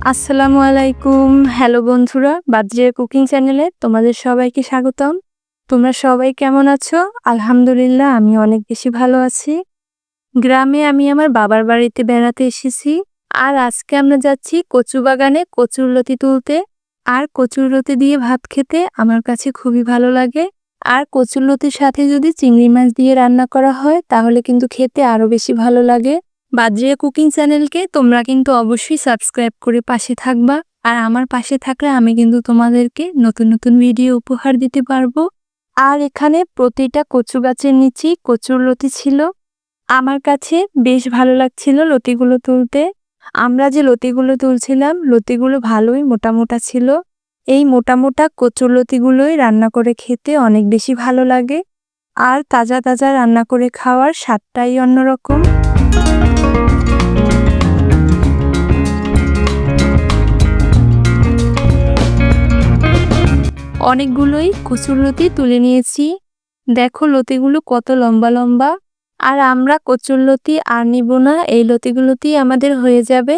আসসালামু আলাইকুম। হ্যালো বন্ধুরা বাদ্রিয়া কুকিং চ্যানেলে তোমাদের সবাইকে স্বাগতম। তোমরা সবাই কেমন আছো? আলহামদুলিল্লাহ, আমি অনেক বেশি ভালো আছি। গ্রামে আমি আমার বাবার বাড়িতে বেড়াতে এসেছি। আর আজকে আমরা যাচ্ছি কচু বাগানে কচুর লতি তুলতে। আর কচুর লতি দিয়ে ভাত খেতে আমার কাছে খুবই ভালো লাগে। আর কচুর লতির সাথে যদি চিংড়ি মাছ দিয়ে রান্না করা হয়, তাহলে কিন্তু খেতে আরও বেশি ভালো লাগে। বাদ্রিয়া কুকিং চ্যানেলকে তোমরা কিন্তু অবশ্যই সাবস্ক্রাইব করে পাশে থাকবা। আর আমার পাশে থাকলে আমি কিন্তু তোমাদেরকে নতুন নতুন ভিডিও উপহার দিতে পারব। আর এখানে প্রতিটা কচু গাছের নিচেই কচুর লতি ছিল। আমার কাছে বেশ ভালো লাগছিল লতিগুলো তুলতে। আমরা যে লতিগুলো তুলছিলাম, লতিগুলো ভালোই মোটা মোটা ছিল। এই মোটা মোটা কচুর লতিগুলোই রান্না করে খেতে অনেক বেশি ভালো লাগে। আর তাজা তাজা রান্না করে খাওয়ার স্বাদটাই অন্যরকম। অনেকগুলোই কচুর লতি তুলে নিয়েছি। দেখো লতিগুলো কত লম্বা লম্বা। আর আমরা কচুর লতি আর নিব না, এই লতিগুলোতেই আমাদের হয়ে যাবে।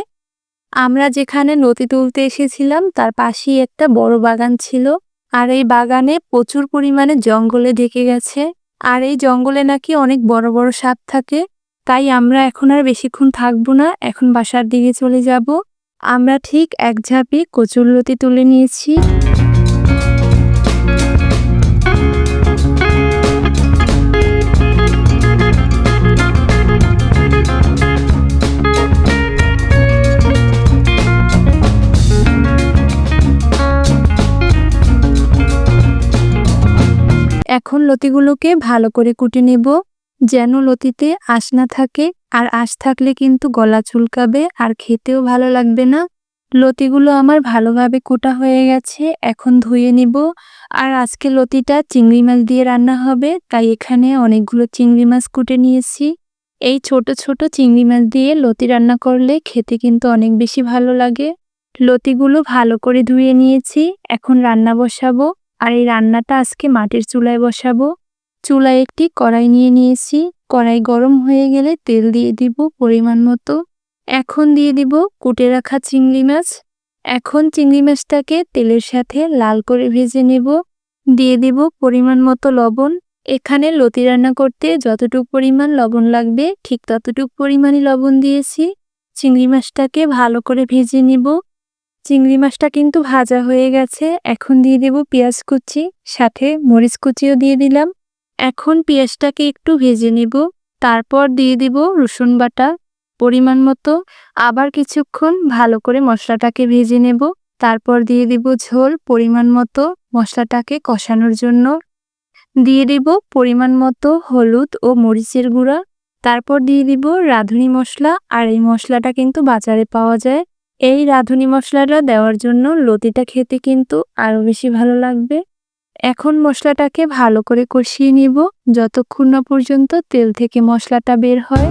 আমরা যেখানে লতি তুলতে এসেছিলাম, তার পাশেই একটা বড় বাগান ছিল। আর এই বাগানে প্রচুর পরিমাণে জঙ্গলে ঢেকে গেছে। আর এই জঙ্গলে নাকি অনেক বড় বড় সাপ থাকে। তাই আমরা এখন আর বেশিক্ষণ থাকব না, এখন বাসার দিকে চলে যাব। আমরা ঠিক এক ঝাঁপি কচুর লতি তুলে নিয়েছি। এখন লতিগুলোকে ভালো করে কুটে নেব, যেন লতিতে আঁশ না থাকে, আর আঁশ থাকলে কিন্তু গলা চুলকাবে আর খেতেও ভালো লাগবে না। লতিগুলো আমার ভালোভাবে কোটা হয়ে গেছে, এখন ধুয়ে নিব। আর আজকে লতিটা চিংড়ি মাছ দিয়ে রান্না হবে, তাই এখানে অনেকগুলো চিংড়ি মাছ কুটে নিয়েছি। এই ছোট ছোট চিংড়ি মাছ দিয়ে লতি রান্না করলে খেতে কিন্তু অনেক বেশি ভালো লাগে। লতিগুলো ভালো করে ধুয়ে নিয়েছি, এখন রান্না বসাবো। আর এই রান্নাটা আজকে মাটির চুলায় বসাবো। চুলায় একটি কড়াই নিয়ে নিয়েছি। কড়াই গরম হয়ে গেলে তেল দিয়ে দিব পরিমাণ মতো। এখন দিয়ে দিব কুটে রাখা চিংড়ি মাছ। এখন চিংড়ি মাছটাকে তেলের সাথে লাল করে ভেজে নেব। দিয়ে দিব পরিমাণ মতো লবণ। এখানে লতি রান্না করতে যতটুকু পরিমাণ লবণ লাগবে, ঠিক ততটুকু পরিমাণই লবণ দিয়েছি। চিংড়ি মাছটাকে ভালো করে ভেজে নিব। চিংড়ি মাছটা কিন্তু ভাজা হয়ে গেছে। এখন দিয়ে দেব পেঁয়াজ কুচি, সাথে মরিচ কুচিও দিয়ে দিলাম। এখন পেঁয়াজটাকে একটু ভেজে নেব। তারপর দিয়ে দিব রসুন বাটা। পরিমাণ মতো। আবার কিছুক্ষণ ভালো করে মশলাটাকে ভেজে নেব। তারপর দিয়ে দিব ঝোল, পরিমাণ মতো মশলাটাকে কষানোর জন্য। দিয়ে দিব পরিমাণ মতো হলুদ ও মরিচের গুঁড়া। তারপর দিয়ে দিব রাঁধুনি মশলা। আর এই মশলাটা কিন্তু বাজারে পাওয়া যায়। এই রাঁধুনি মশলাটা দেওয়ার জন্য লতিটা খেতে কিন্তু আরও বেশি ভালো লাগবে। এখন মশলাটাকে ভালো করে কষিয়ে নিব, যতক্ষণ না পর্যন্ত তেল থেকে মশলাটা বের হয়।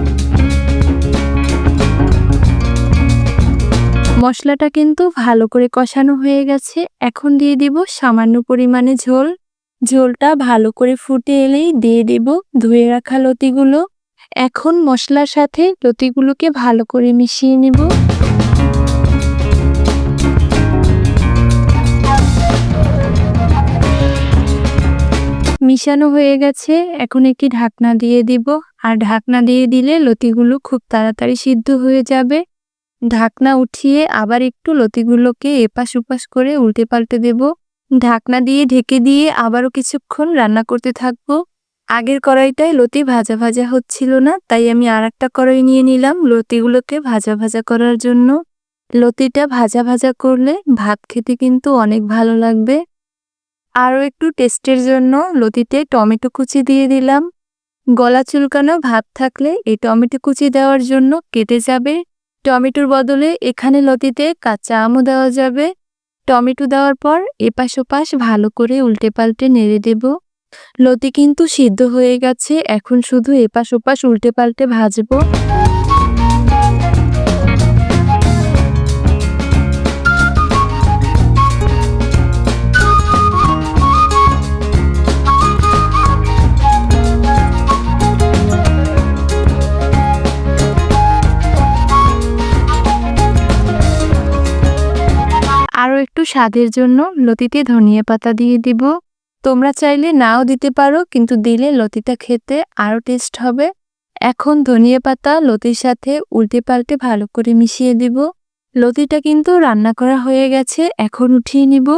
মশলাটা কিন্তু ভালো করে কষানো হয়ে গেছে। এখন দিয়ে দিব সামান্য পরিমাণে ঝোল। ঝোলটা ভালো করে ফুটে এলেই দিয়ে দেব ধুয়ে রাখা লতিগুলো। এখন মশলার সাথে লতিগুলোকে ভালো করে মিশিয়ে নেব। মিশানো হয়ে গেছে, এখন একটি ঢাকনা দিয়ে দিব। আর ঢাকনা দিয়ে দিলে লতিগুলো খুব তাড়াতাড়ি সিদ্ধ হয়ে যাবে। ঢাকনা উঠিয়ে আবার একটু লতিগুলোকে এপাশ উপাশ করে উল্টে পাল্টে দেব। ঢাকনা দিয়ে ঢেকে দিয়ে আবারও কিছুক্ষণ রান্না করতে থাকব। আগের কড়াইটায় লতি ভাজা ভাজা হচ্ছিল না, তাই আমি আর একটা কড়াই নিয়ে নিলাম লতিগুলোকে ভাজা ভাজা করার জন্য। লতিটা ভাজা ভাজা করলে ভাত খেতে কিন্তু অনেক ভালো লাগবে। আরও একটু টেস্টের জন্য লতিতে টমেটো কুচি দিয়ে দিলাম। গলা চুলকানো ভাত থাকলে এই টমেটো কুচি দেওয়ার জন্য কেটে যাবে। টমেটোর বদলে এখানে লতিতে কাঁচা আমও দেওয়া যাবে। টমেটো দেওয়ার পর এপাশ ওপাশ ভালো করে উল্টে পাল্টে নেড়ে দেব। লতি কিন্তু সিদ্ধ হয়ে গেছে, এখন শুধু এপাশ ওপাশ উল্টে পাল্টে ভাজবো। স্বাদের জন্য লতিতে ধনিয়া পাতা দিয়ে দিব। তোমরা চাইলে নাও দিতে পারো, কিন্তু দিলে লতিটা খেতে আরও টেস্ট হবে। এখন ধনিয়া পাতা লতির সাথে উল্টে পাল্টে ভালো করে মিশিয়ে দিব। লতিটা কিন্তু রান্না করা হয়ে গেছে, এখন উঠিয়ে নিব।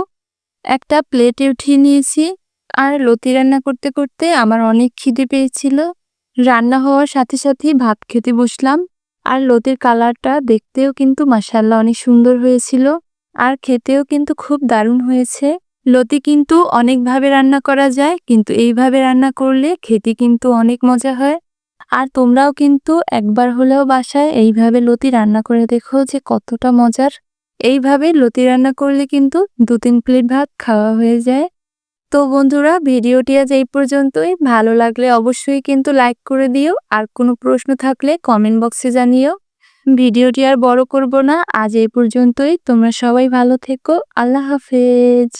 একটা প্লেটে উঠিয়ে নিয়েছি, আর লতি রান্না করতে করতে আমার অনেক খিদে পেয়েছিল। রান্না হওয়ার সাথে সাথেই ভাত খেতে বসলাম, আর লতির কালারটা দেখতেও কিন্তু মাসাল্লাহ অনেক সুন্দর হয়েছিল। আর খেতেও কিন্তু খুব দারুণ হয়েছে। লতি কিন্তু অনেকভাবে রান্না করা যায়, কিন্তু এইভাবে রান্না করলে খেতে কিন্তু অনেক মজা হয়। আর তোমরাও কিন্তু একবার হলেও বাসায় এইভাবে লতি রান্না করে দেখো যে কতটা মজার। এইভাবে লতি রান্না করলে কিন্তু দু তিন প্লেট ভাত খাওয়া হয়ে যায়। তো বন্ধুরা, ভিডিওটি আজ এই পর্যন্তই। ভালো লাগলে অবশ্যই কিন্তু লাইক করে দিও। আর কোনো প্রশ্ন থাকলে কমেন্ট বক্সে জানিও। ভিডিওটি আর বড় করব না। আজ এই পর্যন্তই। তোমরা সবাই ভালো থেকো। আল্লাহ হাফেজ।